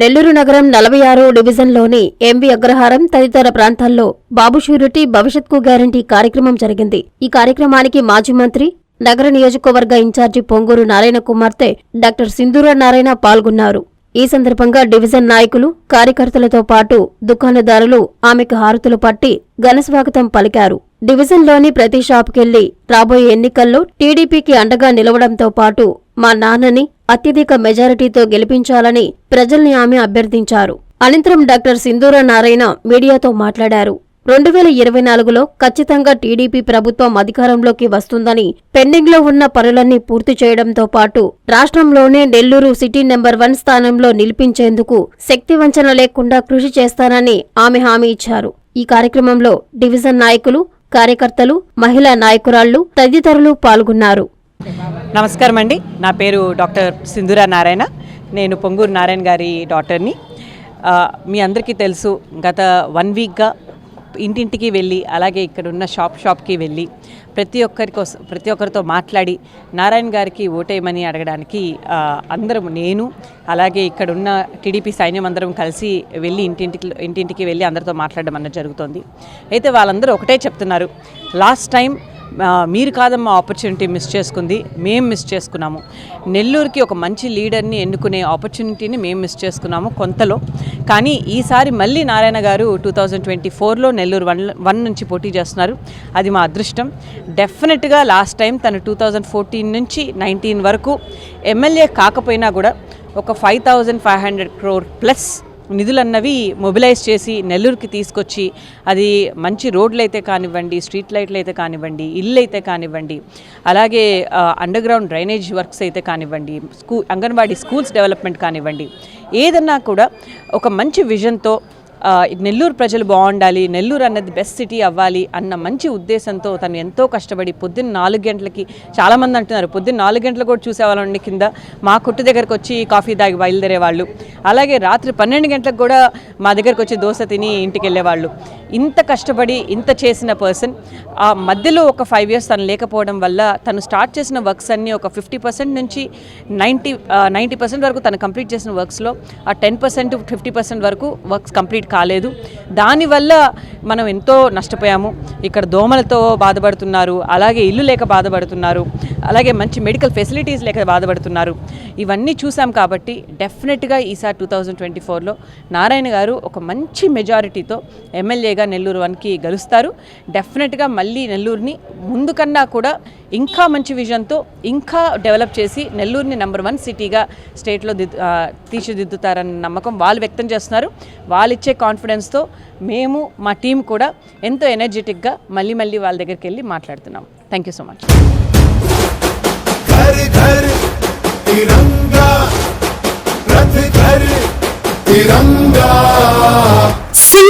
నెల్లూరు నగరం నలభై ఆరో డివిజన్లోని ఎంవి అగ్రహారం తదితర ప్రాంతాల్లో బాబు షూరిటీ భవిష్యత్కు గ్యారంటీ కార్యక్రమం జరిగింది. ఈ కార్యక్రమానికి మాజీ మంత్రి నగర నియోజకవర్గ ఇన్ఛార్జి పొంగూరు నారాయణ కుమార్తె డాక్టర్ సింధూర నారాయణ పాల్గొన్నారు. ఈ సందర్భంగా డివిజన్ నాయకులు కార్యకర్తలతో పాటు దుకాణదారులు ఆమెకు హారతులు పట్టి ఘనస్వాగతం పలికారు. డివిజన్లోని ప్రతి షాపుకెళ్ళి రాబోయే ఎన్నికల్లో టీడీపీకి అండగా నిలవడంతో పాటు మా నాన్నని అత్యధిక మెజారిటీతో గెలిపించాలని ప్రజల్ని ఆమె అభ్యర్థించారు. అనంతరం డాక్టర్ సింధూర నారాయణ మీడియాతో మాట్లాడారు. రెండు వేల ఇరవై నాలుగులో ఖచ్చితంగా టీడీపీ ప్రభుత్వం అధికారంలోకి వస్తుందని పెండింగ్లో ఉన్న పనులన్నీ పూర్తి చేయడంతో పాటు రాష్ట్రంలోనే నెల్లూరు సిటీ నెంబర్ వన్ స్థానంలో నిలిపించేందుకు శక్తి వంచన లేకుండా కృషి చేస్తానని ఆమె హామీ ఇచ్చారు. ఈ కార్యక్రమంలో డివిజన్ నాయకులు కార్యకర్తలు మహిళా నాయకురాళ్ళు తదితరులు పాల్గొన్నారు. నమస్కారం అండి. నా పేరు డాక్టర్ సింధురా నారాయణ. నేను పొంగూరు నారాయణ గారి డాక్టర్ని మీ అందరికీ తెలుసు గత వన్ వీక్గా ఇంటింటికి వెళ్ళి అలాగే ఇక్కడ ఉన్న షాప్ షాప్కి వెళ్ళి ప్రతి ఒక్కరి కోసం ప్రతి ఒక్కరితో మాట్లాడి నారాయణ గారికి ఓటేయమని అడగడానికి అందరం నేను అలాగే ఇక్కడ ఉన్న టీడీపీ సైన్యం అందరం కలిసి వెళ్ళి ఇంటింటికి ఇంటింటికి వెళ్ళి అందరితో మాట్లాడడం అన్నది జరుగుతోంది. అయితే వాళ్ళందరూ ఒకటే చెప్తున్నారు. లాస్ట్ టైం మీరు కాదమ్మా ఆపర్చునిటీ మిస్ చేసుకుంది. మేము మిస్ చేసుకున్నాము. నెల్లూరుకి ఒక మంచి లీడర్ని ఎన్నుకునే ఆపర్చునిటీని మేము మిస్ చేసుకున్నాము కొంతలో. కానీ ఈసారి మళ్ళీ నారాయణ గారు టూ థౌజండ్ ట్వంటీ ఫోర్లో నెల్లూరు వన్ వన్ నుంచి పోటీ చేస్తున్నారు. అది మా అదృష్టం. డెఫినెట్గా లాస్ట్ టైం తను టూ థౌజండ్ ఫోర్టీన్ నుంచి నైన్టీన్ వరకు ఎమ్మెల్యే కాకపోయినా కూడా ఒక five thousand five hundred crore plus నిధులన్నవి mobilise చేసి నెల్లూరుకి తీసుకొచ్చి అది మంచి రోడ్లు అయితే కానివ్వండి స్ట్రీట్ లైట్లు అయితే కానివ్వండి ఇల్లు అయితే కానివ్వండి అలాగే అండర్ గ్రౌండ్ డ్రైనేజ్ వర్క్స్ అయితే కానివ్వండి స్కూ అంగన్వాడీ స్కూల్స్ డెవలప్మెంట్ కానివ్వండి ఏదన్నా కూడా ఒక మంచి విజన్తో నెల్లూరు ప్రజలు బాగుండాలి నెల్లూరు అన్నది బెస్ట్ సిటీ అవ్వాలి అన్న మంచి ఉద్దేశంతో తను ఎంతో కష్టపడి పొద్దున్న నాలుగు గంటలకి చాలామంది అంటున్నారు పొద్దున్న నాలుగు గంటలు కూడా చూసేవాళ్ళండి కింద. మా కొట్టు దగ్గరకు వచ్చి కాఫీ తాగి బయలుదేరే వాళ్ళు అలాగే రాత్రి పన్నెండు గంటలకు కూడా మా దగ్గరకు వచ్చి దోశ తిని ఇంటికి వెళ్ళేవాళ్ళు. ఇంత కష్టపడి ఇంత చేసిన పర్సన్ ఆ మధ్యలో ఒక ఫైవ్ ఇయర్స్ తను లేకపోవడం వల్ల తను స్టార్ట్ చేసిన వర్క్స్ అన్నీ ఒక ఫిఫ్టీ పర్సెంట్ నుంచి నైంటీ నైంటీ పర్సెంట్ వరకు తను కంప్లీట్ చేసిన వర్క్స్లో ఆ టెన్ పర్సెంట్ ఫిఫ్టీ పర్సెంట్ వరకు వర్క్స్ కంప్లీట్ కాలేదు. దానివల్ల మనం ఎంతో నష్టపోయాము. ఇక్కడ దోమలతో బాధపడుతున్నారు. అలాగే ఇల్లు లేక బాధపడుతున్నారు. అలాగే మంచి మెడికల్ ఫెసిలిటీస్ లేక బాధపడుతున్నారు. ఇవన్నీ చూసాం కాబట్టి డెఫినెట్గా ఈసారి టూ థౌజండ్ ట్వంటీ ఫోర్లో నారాయణ గారు ఒక మంచి మెజారిటీతో ఎమ్మెల్యేగా నెల్లూరు వన్కి గెలుస్తారు. డెఫినెట్గా మళ్ళీ నెల్లూరుని ముందు కన్నా కూడా ఇంకా మంచి విజన్తో ఇంకా డెవలప్ చేసి నెల్లూరుని నెంబర్ వన్ సిటీగా స్టేట్లో దిద్దు తీర్చిదిద్దుతారన్న నమ్మకం వాళ్ళు వ్యక్తం చేస్తున్నారు. వాళ్ళు ఇచ్చే కాన్ఫిడెన్స్తో మేము మా టీం కూడా ఎంతో ఎనర్జెటిక్గా మళ్ళీ మళ్ళీ వాళ్ళ దగ్గరికి వెళ్ళి మాట్లాడుతున్నాం. Thank you so much